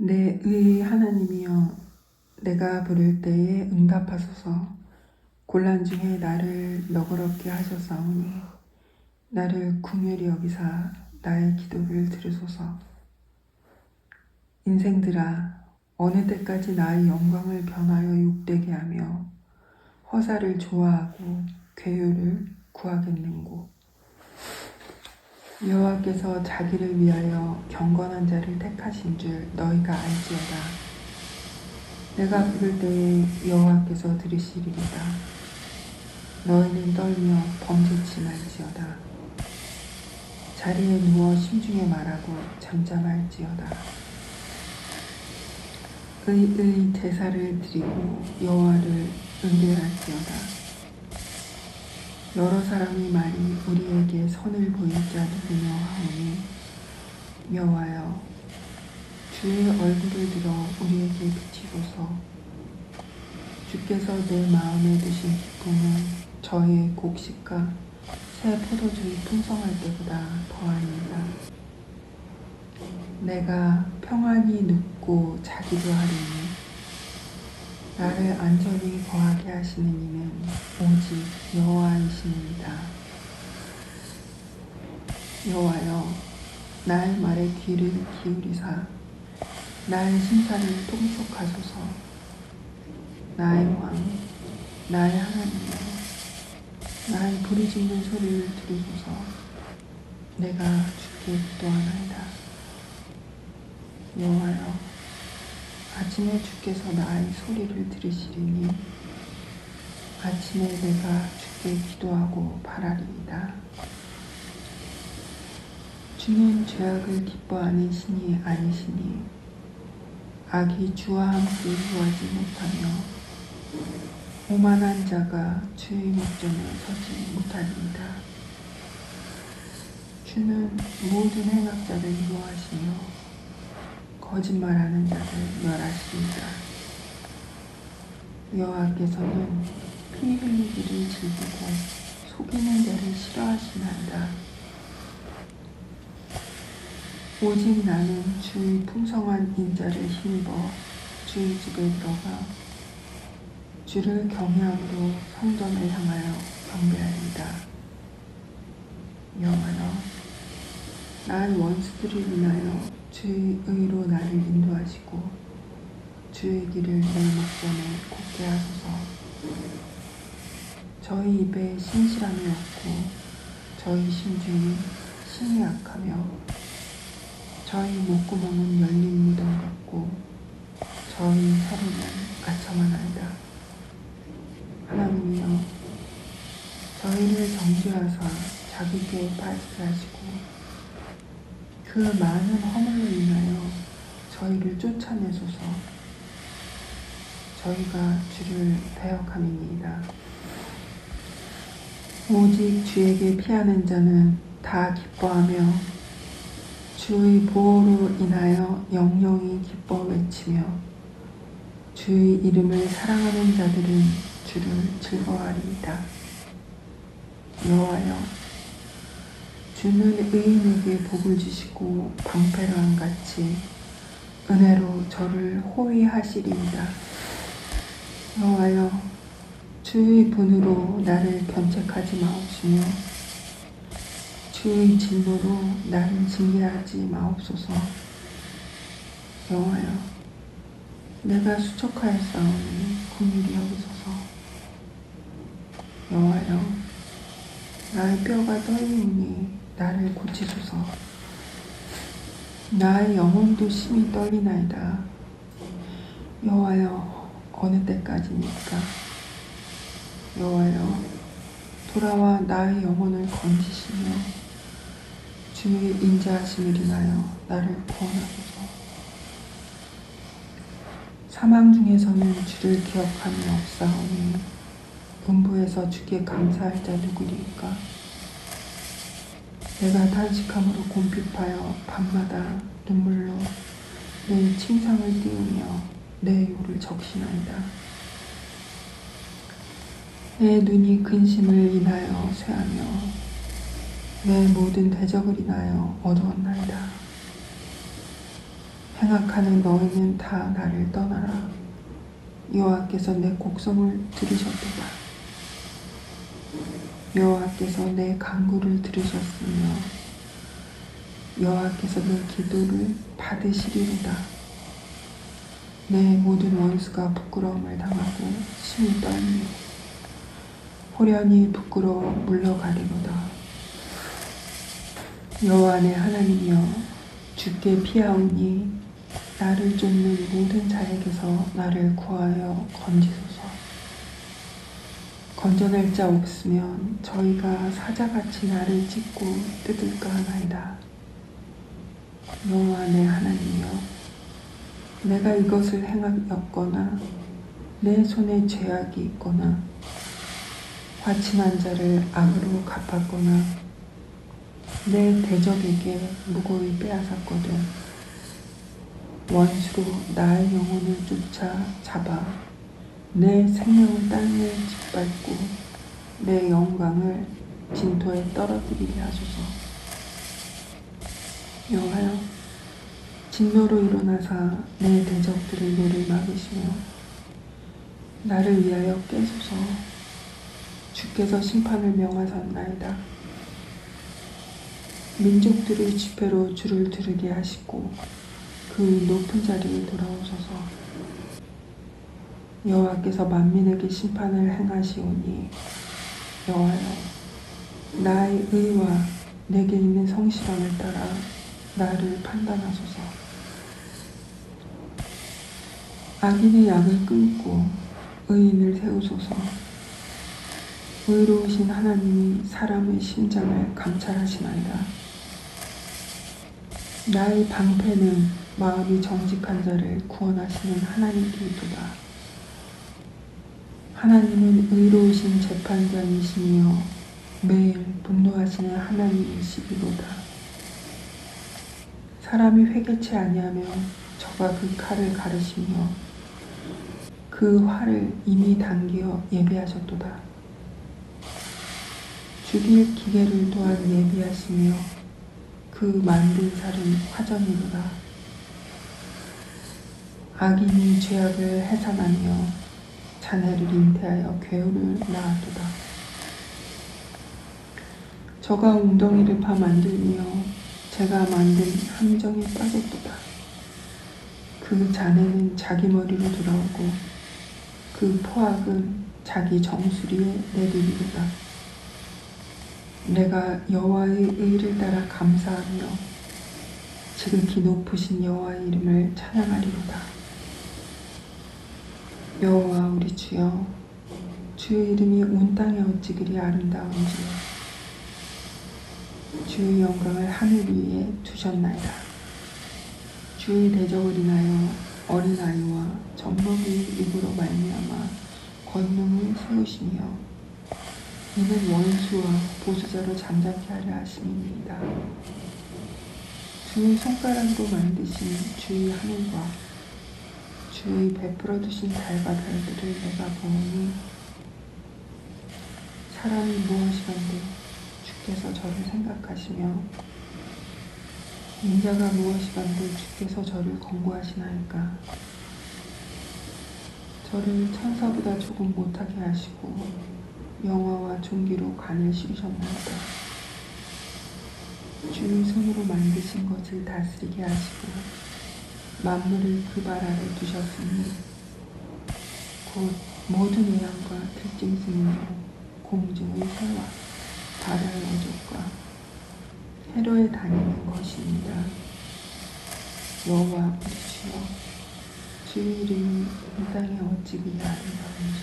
내 의 하나님이여 내가 부를 때에 응답하소서. 곤란 중에 나를 너그럽게 하셨사오니 나를 궁휼히 여기사 나의 기도를 들으소서. 인생들아 어느 때까지 나의 영광을 변하여 욕되게 하며 허사를 좋아하고 괴유를 구하겠는고 여호와께서 자기를 위하여 경건한 자를 택하신 줄 너희가 알지어다. 내가 부를 때에 여호와께서 들으시리로다. 너희는 떨며 범죄치 말지어다. 자리에 누워 심중에 말하고 잠잠할지어다. 의의 제사를 드리고 여호와를 은혜할지어다. 여러 사람이 말이 우리에게 선을 보일 자 누구며 하오니 여호와여 주의 얼굴을 들어 우리에게 비치소서. 주께서 내 마음에 두신 기쁨은 저의 곡식과 새 포도주의 풍성할 때보다 더하니이다. 내가 평안히 눕고 자기도 하리니 나를 안전히 거하게 하시는 이는 오직 여호와이시니이다. 여호와여, 나의 말에 귀를 기울이사 나의 심사를 통촉하소서. 나의 왕, 나의 하나님여, 나의 부르짖는 소리를 들으소서. 내가 주께 기도하나이다. 여호와여, 아침에 주께서 나의 소리를 들으시리니 아침에 내가 주께 기도하고 바라리이다. 주는 죄악을 기뻐하는 신이 아니시니 악이 주와 함께 유하지 못하며 오만한 자가 주의 목전에 서지 못하리이다. 주는 모든 행악자를 미워하시며 거짓말하는 자를 멸하시리이다. 여호와께서는 피 흘리기를 즐기고 속이는 자를 싫어하시나이다. 오직 나는 주의 풍성한 인자를 힘입어 주의 집에 들어가 주를 경외함으로 성전을 향하여 경배하리이다. 여호와여, 나의 원수들을 인하여 주의 의로 나를 인도하시고 주의 길을 내 목전에 곱게 하소서. 저희 입에 신실함이 없고 저희 심중이 신이 약하며 저희 목구멍은 열린 무덤 같고 저희 혀로는 가차만하이다. 하나님이여 저희를 정죄하사 자기께 빠지게 하시고 그 많은 허물로 인하여 저희를 쫓아내소서 저희가 주를 배역함이니이다. 오직 주에게 피하는 자는 다 기뻐하며 주의 보호로 인하여 영영이 기뻐 외치며 주의 이름을 사랑하는 자들은 주를 즐거워하리이다. 여호와여 주는 의인에게 복을 주시고 방패랑 같이 은혜로 저를 호위하시리이다. 여호와여 주의 분으로 나를 견책하지 마옵시며 주의 진노로 나를 징계하지 마옵소서. 여호와여 내가 수척하였사오니 긍휼히 여기소서. 여호와여 나의 뼈가 떨리니 나를 고치소서. 나의 영혼도 심히 떨리나이다. 여호와여 어느 때까지니까? 여호와여 돌아와 나의 영혼을 건지시며 주의 인자하심을 인하여 나를 구원하소서. 사망 중에서는 주를 기억함이 없사오니 음부에서 주께 감사할 자 누구리까? 내가 탄식함으로 곰핍하여 밤마다 눈물로 내 침상을 띄우며 내 요를 적시나이다. 내 눈이 근심을 인하여 쇠하며 내 모든 대적을 인하여 어두웠나이다. 행악하는 너희는 다 나를 떠나라. 여호와께서 내 곡성을 들으셨도다. 여호와께서 내 간구를 들으셨으며 여호와께서 내 기도를 받으시리로다. 내 모든 원수가 부끄러움을 당하고 심히 떨며 호련히 부끄러워 물러가리로다. 여호와 내 하나님이여 주께 피하오니 나를 쫓는 모든 자에게서 나를 구하여 건지소서. 건져낼 자 없으면 저희가 사자같이 나를 찢고 뜯을까 하나이다. 여호와 내 하나님이여 내가 이것을 행하였거나 내 손에 죄악이 있거나 화친한 자를 악으로 갚았거나 내 대적에게 무고히 빼앗았거든 원수로 나의 영혼을 쫓아 잡아 내 생명을 땅에 짓밟고 내 영광을 진토에 떨어뜨리게 하소서. 여호와여 진노로 일어나사 내 대적들의 노를 막으시며 나를 위하여 깨소서. 주께서 심판을 명하셨나이다. 민족들의 집회로 주를 들으게 하시고 그 높은 자리에 돌아오소서 여호와께서 만민에게 심판을 행하시오니 여호와여 나의 의와 내게 있는 성실함을 따라 나를 판단하소서. 악인의 약을 끊고 의인을 세우소서. 의로우신 하나님이 사람의 심장을 감찰하시나이다. 나의 방패는 마음이 정직한 자를 구원하시는 하나님께이도다. 하나님은 의로우신 재판장이시며 매일 분노하시는 하나님이시기로다. 사람이 회개치 아니하며 저가 그 칼을 가르시며 그 활을 이미 당기어 예비하셨도다. 죽일 기계를 또한 예비하시며 그 만든 살은 화전이로다. 악인이 죄악을 해산하며 자네를 잉태하여 괴우를 낳았도다. 저가 웅덩이를 파 만들며 제가 만든 함정에 빠졌도다. 그 자네는 자기 머리로 돌아오고 그 포악은 자기 정수리에 내리리로다. 내가 여호와의 의를 따라 감사하며 지극히 높으신 여호와의 이름을 찬양하리로다. 여호와 우리 주여 주의 이름이 온 땅에 어찌 그리 아름다운지 주의 영광을 하늘 위에 두셨나이다. 주의 대적을 인하여 어린아이와 젖먹이의 입으로 말미암아 권능을 세우시며 이는 원수와 보수자로 잠잠케 하려 하심입니다. 주의 손가락으로 만드신 주의 하늘과 주의 베풀어 두신 달과 별들을 내가 보니 사람이 무엇이건데 주께서 저를 생각하시며 인자가 무엇이건데 주께서 저를 권고하시나이까 저를 천사보다 조금 못하게 하시고 영화와 종기로 간을 씌우셨나이다. 주의 손으로 만드신 것을 다스리게 하시고 만물을 그 발 아래 두셨으니 곧 모든 외양과 들짐승이며 공중의 새와 바다의 어족과 해로에 다니는 것입니다. 여호와 우리 주여 주의 이름이 이 땅에 어찌 그리 아름다운지